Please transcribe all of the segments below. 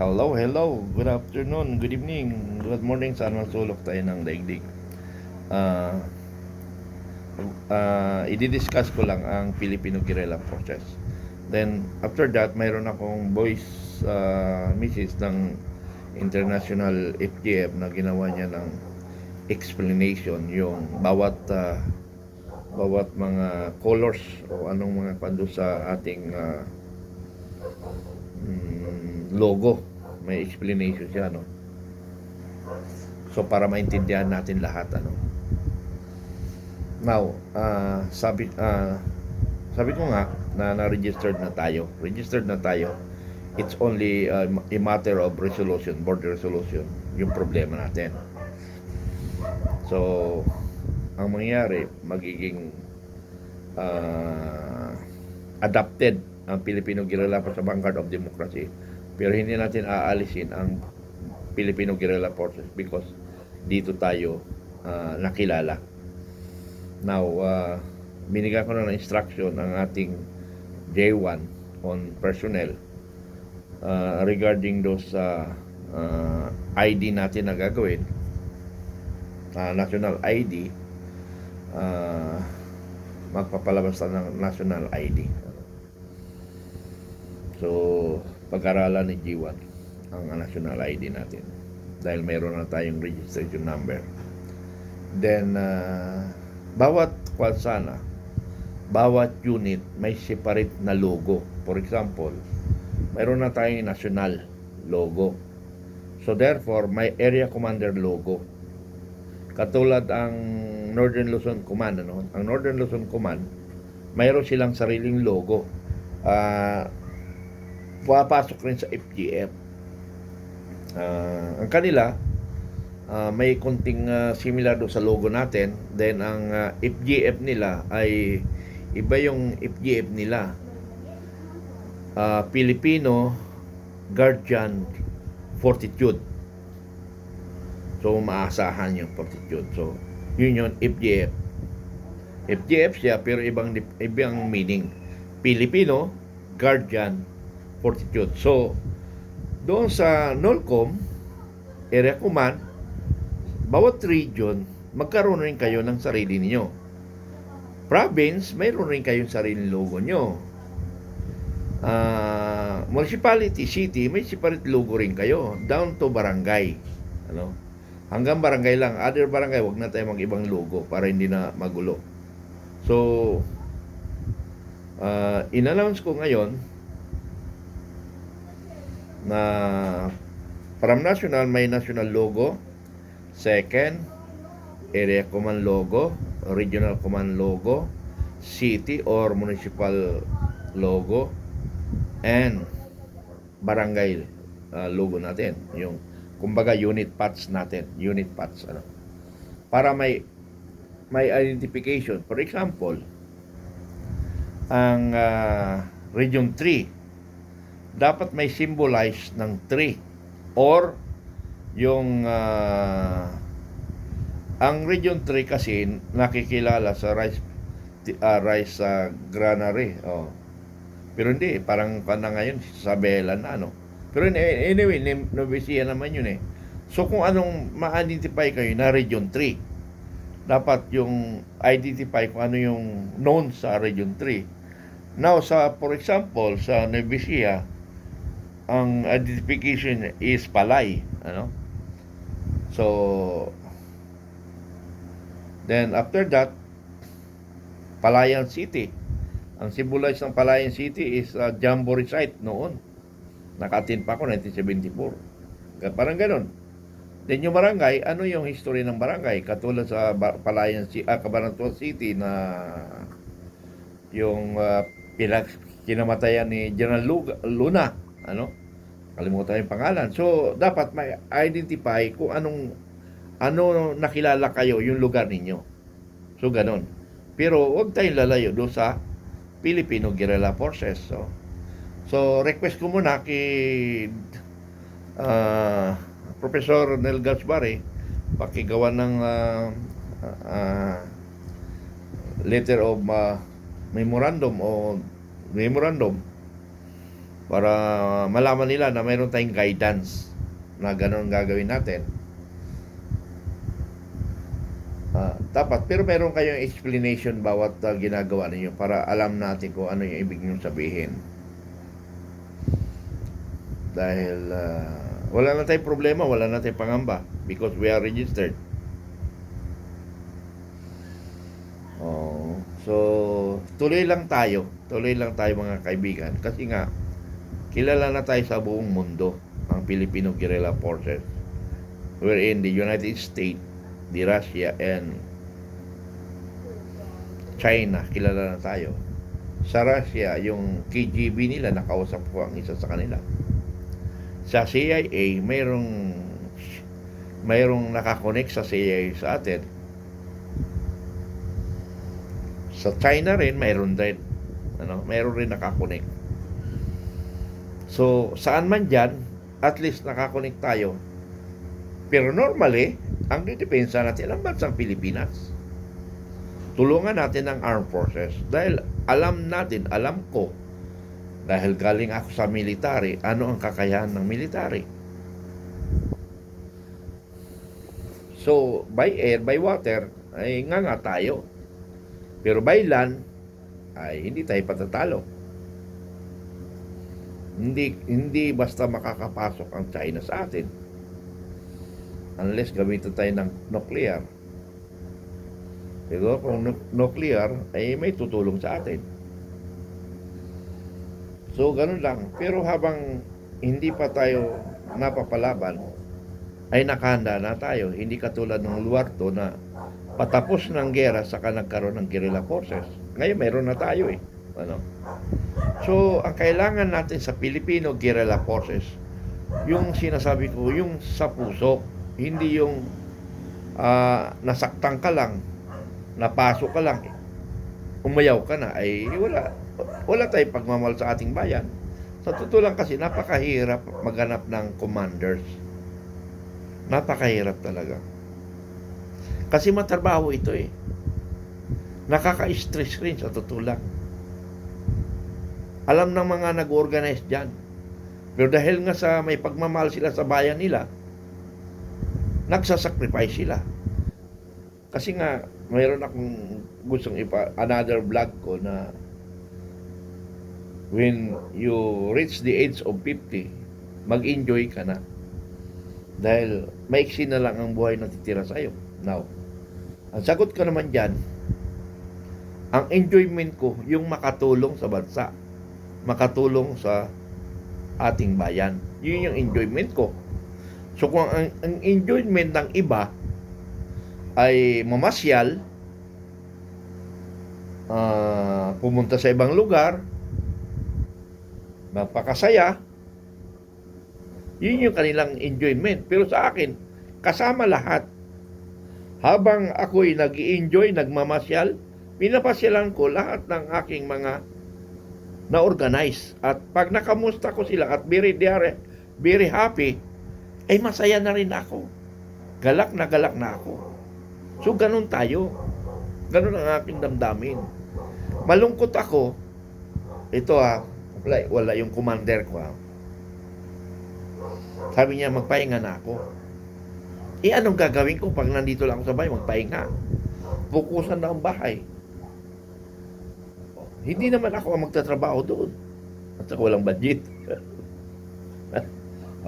Hello, hello. Good afternoon, good evening, good morning. Saan man sulok tayo ng daigdig. Ah, ah, i-discuss ko lang ang Filipino guerrilla process. Then, after that, mayroon akong voice uh, message ng International FGF na ginawa niya ng explanation yung bawat ah, bawat mga colors o anong mga pando sa ating ah, mm, logo. May explanation siya, no? So, para maintindihan natin lahat, ano? Now, ah, sabi, ah, sabi ko nga na na-registered na tayo. Registered na tayo. It's only ah, a matter of resolution, board resolution, yung problema natin. So, ang mangyayari, magiging ah, adapted ang Filipino Guerrilla sa Vanguard of Democracy. Pero hindi natin aalisin ang Filipino Guerrilla Forces because dito tayo ah, nakilala. Now, uh, binigyan ko na ng instruction ang ating J1 on personnel uh, regarding those uh, uh, ID natin na gagawin, uh, national ID, uh, magpapalabas na ng national ID. So, pag-aralan ni G1 ang national ID natin dahil mayroon na tayong registration number. Then, uh, bawat kwalsana, bawat unit may separate na logo. For example, mayroon na tayong national logo. So therefore, may area commander logo. Katulad ang Northern Luzon Command, ano? Ang Northern Luzon Command, mayroon silang sariling logo. Ah, pumapasok rin sa FGF. Ah, ang kanila, ah, may konting ah, similar do sa logo natin. Then ang ah, FGF nila ay iba yung FGF nila. Ah, Filipino Guardian Fortitude. So maasahan yung fortitude. So yun yung FGF. FGF siya pero ibang ibang meaning. Filipino Guardian Fortitude. So doon sa NOLCOM, Area Command, bawat region, magkaroon rin kayo ng sarili niyo. Province, mayroon rin kayong sariling logo nyo. Ah, municipality, city, may separate logo rin kayo. Down to barangay. Ano? Hanggang barangay lang. Other barangay, wag na tayo mag-ibang logo para hindi na magulo. So, ah, in-announce ko ngayon na from national may national logo. Second area command logo regional command logo city or municipal logo and barangay uh, logo natin. Yung kumbaga unit patch natin unit patch ano. Para may may identification. For example ang ah, region 3 dapat may symbolize ng tree or yung ah, ang region 3 kasi nakikilala sa rice uh, rice ah, granary oh. pero hindi parang kana ngayon sa Bela na ano pero any- anyway Novisia naman yun eh. So kung anong ma-identify kayo na region 3 dapat yung identify kung ano yung known sa region 3 now sa for example sa Novisia ang identification is palay ano? So then after that Palayan City. Ang symbolize ng Palayan City is uh, Jamboree site noon. Nakatin pa ako 1974 Ga- parang ganun. Then yung barangay ano yung history ng barangay? Katulad sa Palayan City ah, City na yung uh, pinag kinamatayan ni General Luna ano kalimutan yung pangalan. So dapat may identify kung anong ano nakilala kayo yung lugar ninyo. So ganon pero huwag tayong lalayo doon sa Filipino Guerrilla Forces. So so request ko muna kay ah, Professor Nel Gasbari pakigawa ng ah, ah, letter of ah, memorandum o memorandum para malaman nila na mayroon tayong guidance na ganun gagawin natin. Ah, dapat, pero meron kayong explanation bawat ah, ginagawa ninyo para alam natin kung ano yung ibig nyo sabihin. Dahil ah, wala na tayong problema, wala na tayong pangamba because we are registered. Oh, so tuloy lang tayo, tuloy lang tayo mga kaibigan kasi nga kilala na tayo sa buong mundo ang Filipino Guerrilla Forces. We're in the United States, the Russia and China, kilala na tayo. Sa Russia, yung KGB nila, nakausap ko ang isa sa kanila. Sa CIA, mayroong mayroong nakakonek sa CIA sa atin. Sa China rin, mayroon din. Ano, mayroon rin nakakonek. So, saan man dyan, at least nakakonek tayo. Pero normally, ang didepensa natin ang bansang Pilipinas. Tulungan natin ang armed forces dahil alam natin, alam ko, dahil galing ako sa military, ano ang kakayahan ng military. So, by air, by water, ay nga nga tayo. Pero by land, ay hindi tayo patatalo. Hindi hindi basta makakapasok ang China sa atin. Unless gamitin tayo ng nuclear. Pero kung nu- nuclear, ay may tutulong sa atin. So, ganun lang. Pero habang hindi pa tayo napapalaban, ay nakahanda na tayo. Hindi katulad ng Luarto na patapos ng gera saka nagkaroon ng guerrilla forces. Ngayon, mayroon na tayo eh. Ano? So, ang kailangan natin sa Filipino guerrilla forces, yung sinasabi ko, yung sa puso, hindi yung ah, nasaktan ka lang, napasok ka lang, umayaw ka na, ay wala, wala tayong pagmamahal sa ating bayan. Sa totoo lang kasi, napakahirap maghanap ng commanders. Napakahirap talaga. Kasi matrabaho ito eh. Nakaka-stress rin sa totoo lang. Alam ng mga nag-organize dyan. Pero dahil nga sa may pagmamahal sila sa bayan nila, nagsasacrifice sila. Kasi nga, mayroon akong gustong ipa, another vlog ko na when you reach the age of 50, mag-enjoy ka na. Dahil maiksi na lang ang buhay na titira sa'yo. Now, ang sagot ko naman dyan, ang enjoyment ko, yung makatulong sa bansa. Makatulong sa ating bayan. Yun yung enjoyment ko. So kung ang, ang enjoyment ng iba ay mamasyal, ah, pumunta sa ibang lugar, magpakasaya, yun yung kanilang enjoyment. Pero sa akin, kasama lahat. Habang ako'y nag enjoy nagmamasyal, pinapasyalan ko lahat ng aking mga na-organize. At pag nakamusta ko sila at very, are very happy, ay masaya na rin ako. Galak na galak na ako. So, ganun tayo. Ganun ang aking damdamin. Malungkot ako. Ito ha, wala, wala yung commander ko ha. Sabi niya, magpahinga na ako. Eh, anong gagawin ko pag nandito lang ako sa bahay? Magpahinga. Bukusan na ang bahay. Hindi naman ako ang magtatrabaho doon. At saka walang budget.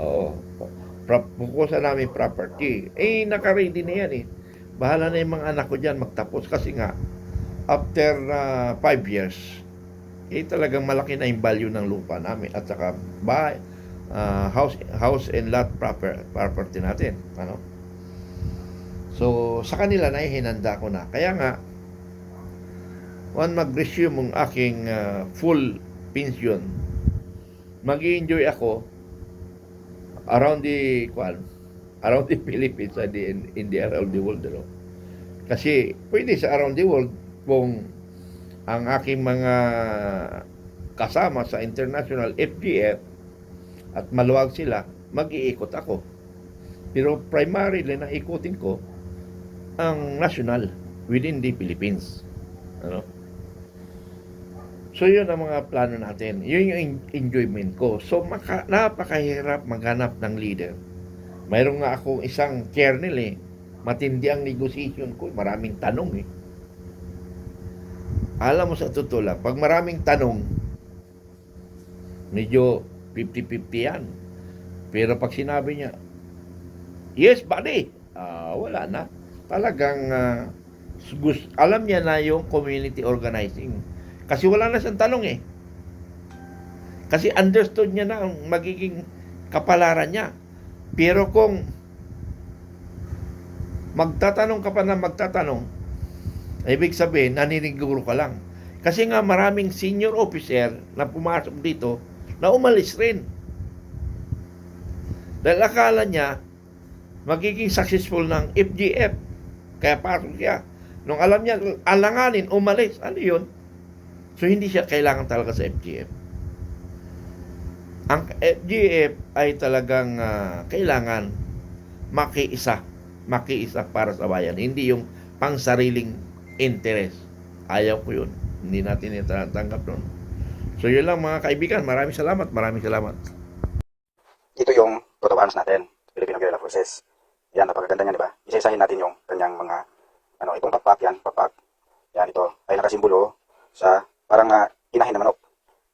Oo. Bukusan namin property. Eh, naka-ready na yan eh. Bahala na yung mga anak ko dyan magtapos. Kasi nga, after uh, five years, eh talagang malaki na yung value ng lupa namin. At saka, bahay, uh, house house and lot proper, property natin. Ano? So, sa kanila na hinanda ko na. Kaya nga, one mag-resume ang aking uh, full pension, mag enjoy ako around the kwan, around the Philippines and the, in, in the around the world. Ano? Kasi pwede sa around the world kung ang aking mga kasama sa international FGF at maluwag sila, mag-iikot ako. Pero primarily na ikutin ko ang national within the Philippines. Ano? So yun ang mga plano natin. Yun yung en- enjoyment ko. So maka, napakahirap maghanap ng leader. Mayroon nga akong isang kernel eh. Matindi ang negotiation ko. Maraming tanong eh. Alam mo sa totoo lang, pag maraming tanong, medyo 50-50 yan. Pero pag sinabi niya, yes, buddy, ah, wala na. Talagang gus- alam niya na yung community organizing. Kasi wala na siyang tanong eh. Kasi understood niya na ang magiging kapalaran niya. Pero kung magtatanong ka pa na magtatanong, ibig sabihin, naniniguro ka lang. Kasi nga maraming senior officer na pumasok dito na umalis rin. Dahil akala niya magiging successful ng FGF. Kaya pasok siya. Nung alam niya, alanganin, umalis. Ano yun? So, hindi siya kailangan talaga sa FGF. Ang FGF ay talagang ah, kailangan makiisa. Makiisa para sa bayan. Hindi yung pang sariling interest. Ayaw ko yun. Hindi natin itatanggap nun. So, yun lang mga kaibigan. Maraming salamat. Maraming salamat. ito yung total arms natin, Filipino Guerrilla Forces. Yan, napakaganda niyan, di ba? Isa-isahin natin yung kanyang mga, ano, itong pakpak yan, pakpak. Yan, ito ay nakasimbolo sa parang uh, inahin na manok.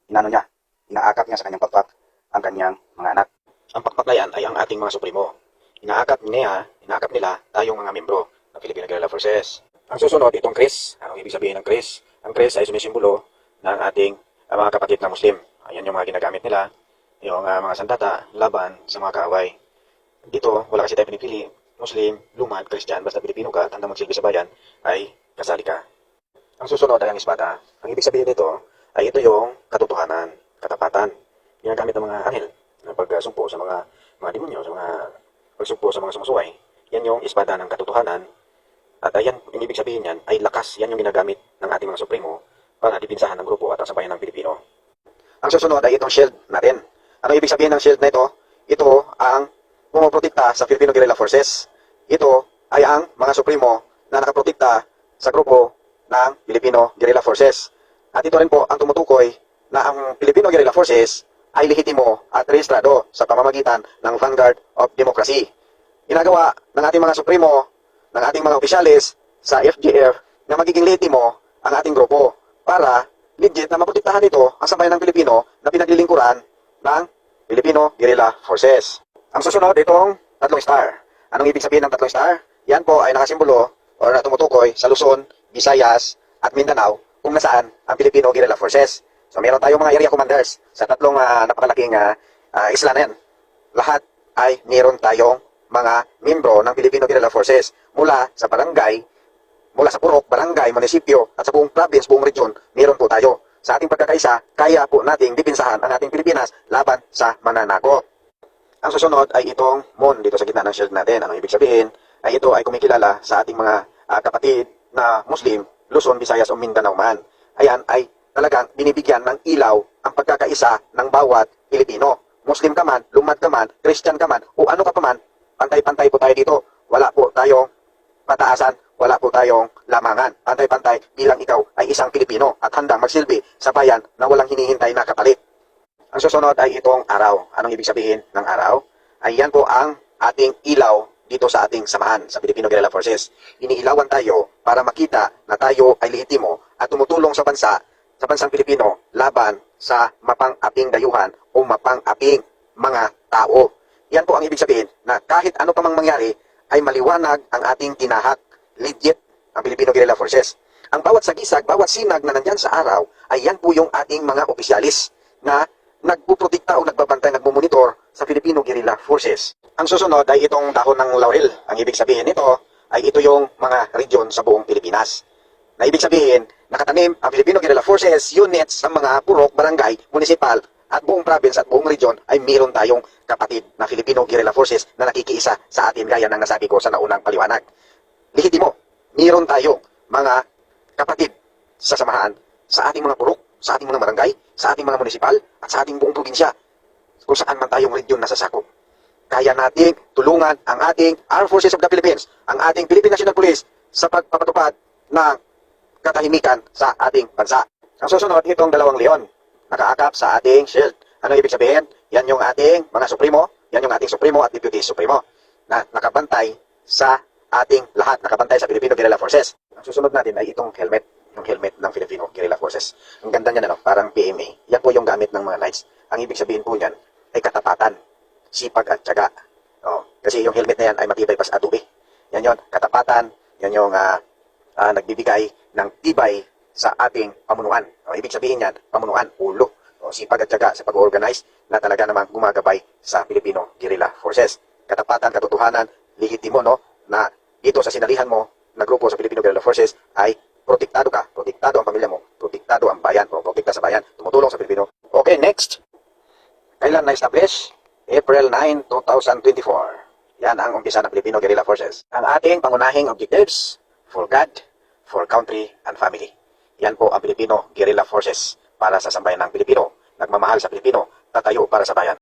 Inano niya, inaakap niya sa kanyang pakpak ang kanyang mga anak. Ang pakpak na yan ay ang ating mga supremo. Inaakap niya, inaakap nila tayong mga membro ng Filipino Guerrilla Forces. Ang susunod, itong Chris. Anong ibig sabihin ng Chris? Ang Chris ay sumisimbolo ng ating uh, mga kapatid na Muslim. Ayan yung mga ginagamit nila yung ah, mga sandata laban sa mga kaaway. Dito, wala kasi tayo pinipili. Muslim, lumad, Christian, basta Pilipino ka at handa magsilbi sa bayan, ay kasali ka. Ang susunod ay ang espada. Ang ibig sabihin nito ay ito yung katotohanan, katapatan. Ginagamit ng mga anghel na pagsumpo sa mga mga demonyo, sa mga pagsumpo sa mga sumusuway. Yan yung espada ng katotohanan. At ayan, yung ibig sabihin yan ay lakas. Yan yung ginagamit ng ating mga supremo para dipinsahan ng grupo at ang sambayan ng Pilipino. Ang susunod ay itong shield natin. Ano ibig sabihin ng shield na ito? Ito ang pumoprotekta sa Filipino Guerrilla Forces. Ito ay ang mga supremo na nakaprotekta sa grupo ng Filipino Guerrilla Forces. At ito rin po ang tumutukoy na ang Filipino Guerrilla Forces ay lehitimo at rehistrado sa pamamagitan ng Vanguard of Democracy. Ginagawa ng ating mga supremo, ng ating mga opisyalis sa FGF na magiging lehitimo ang ating grupo para legit na maprotektahan ito ang sambayan ng Pilipino na pinaglilingkuran ng Filipino Guerrilla Forces. Ang susunod, itong tatlong star. Anong ibig sabihin ng tatlong star? Yan po ay nakasimbolo o na tumutukoy sa Luzon, Visayas, at Mindanao kung nasaan ang Filipino Guerrilla Forces. So meron tayong mga area commanders sa tatlong ah, napakalaking ah, ah, isla na yan. Lahat ay meron tayong mga membro ng Filipino Guerrilla Forces mula sa barangay, mula sa purok, barangay, munisipyo, at sa buong province, buong region, meron po tayo. Sa ating pagkakaisa, kaya po nating dipinsahan ang ating Pilipinas laban sa mananakop. Ang susunod ay itong MON dito sa gitna ng shield natin. Ano ibig sabihin? Ay ito ay kumikilala sa ating mga ah, kapatid na Muslim, Luzon, Visayas o Mindanao man. Ayan ay talagang binibigyan ng ilaw ang pagkakaisa ng bawat Pilipino. Muslim ka man, lumad ka man, Christian ka man, o ano ka pa man, pantay-pantay po tayo dito. Wala po tayong pataasan, wala po tayong lamangan. Pantay-pantay bilang ikaw ay isang Pilipino at handang magsilbi sa bayan na walang hinihintay na kapalit. Ang susunod ay itong araw. Anong ibig sabihin ng araw? Ay po ang ating ilaw dito sa ating samahan sa Filipino Guerrilla Forces. Iniilawan tayo para makita na tayo ay lehitimo at tumutulong sa bansa, sa bansang Pilipino laban sa mapang-aping dayuhan o mapang-aping mga tao. Yan po ang ibig sabihin na kahit ano pa mang mangyari ay maliwanag ang ating tinahak. Legit ang Filipino Guerrilla Forces. Ang bawat sagisag, bawat sinag na nandyan sa araw ay yan po yung ating mga opisyalis na nagpuprotekta o nagbabantay, nagmumonitor sa Filipino Guerrilla Forces. Ang susunod ay itong dahon ng laurel. Ang ibig sabihin nito ay ito yung mga region sa buong Pilipinas. Na ibig sabihin, nakatanim ang Filipino Guerrilla Forces units sa mga purok, barangay, municipal, at buong province at buong region ay meron tayong kapatid na Filipino Guerrilla Forces na nakikiisa sa atin gaya ng nasabi ko sa naunang paliwanag. Lehitimo, meron tayong mga kapatid sa samahan sa ating mga purok, sa ating mga barangay, sa ating mga munisipal, at sa ating buong probinsya kung saan man tayong region nasasakop. Kaya nating tulungan ang ating Armed Forces of the Philippines, ang ating Philippine National Police sa pagpapatupad ng katahimikan sa ating bansa. Ang susunod, itong dalawang leon. Nakaakap sa ating shield. Ano ibig sabihin? Yan yung ating mga supremo, yan yung ating supremo at deputy supremo na nakabantay sa ating lahat, nakabantay sa Filipino Guerrilla Forces. Ang susunod natin ay itong helmet, yung helmet ng Filipino Guerrilla Forces. Ang ganda niya, ano, parang PMA. Yan po yung gamit ng mga knights. Ang ibig sabihin po niyan ay katapatan, sipag at tiyaga. Oh, kasi yung helmet na yan ay matibay pa sa atubi. Yan yon, katapatan, yan yung ah, ah, nagbibigay ng tibay sa ating pamunuan. O, ibig sabihin yan, pamunuan, ulo. O, sipag at tiyaga sa pag-organize na talaga namang gumagabay sa Filipino Guerrilla Forces. Katapatan, katotohanan, lehitimo, no, na dito sa sinalihan mo na grupo sa Filipino Guerrilla Forces ay protektado ka, protektado ang pamilya mo, protektado ang bayan, o protekta sa bayan, tumutulong sa Pilipino. Okay, next. Na-establish? April 9, 2024. Yan ang umpisa ng Filipino Guerrilla Forces. Ang ating pangunahing objectives, for God, for country, and family. Yan po ang Filipino Guerrilla Forces para sa sambayan ng Pilipino. Nagmamahal sa Pilipino, tatayo para sa bayan.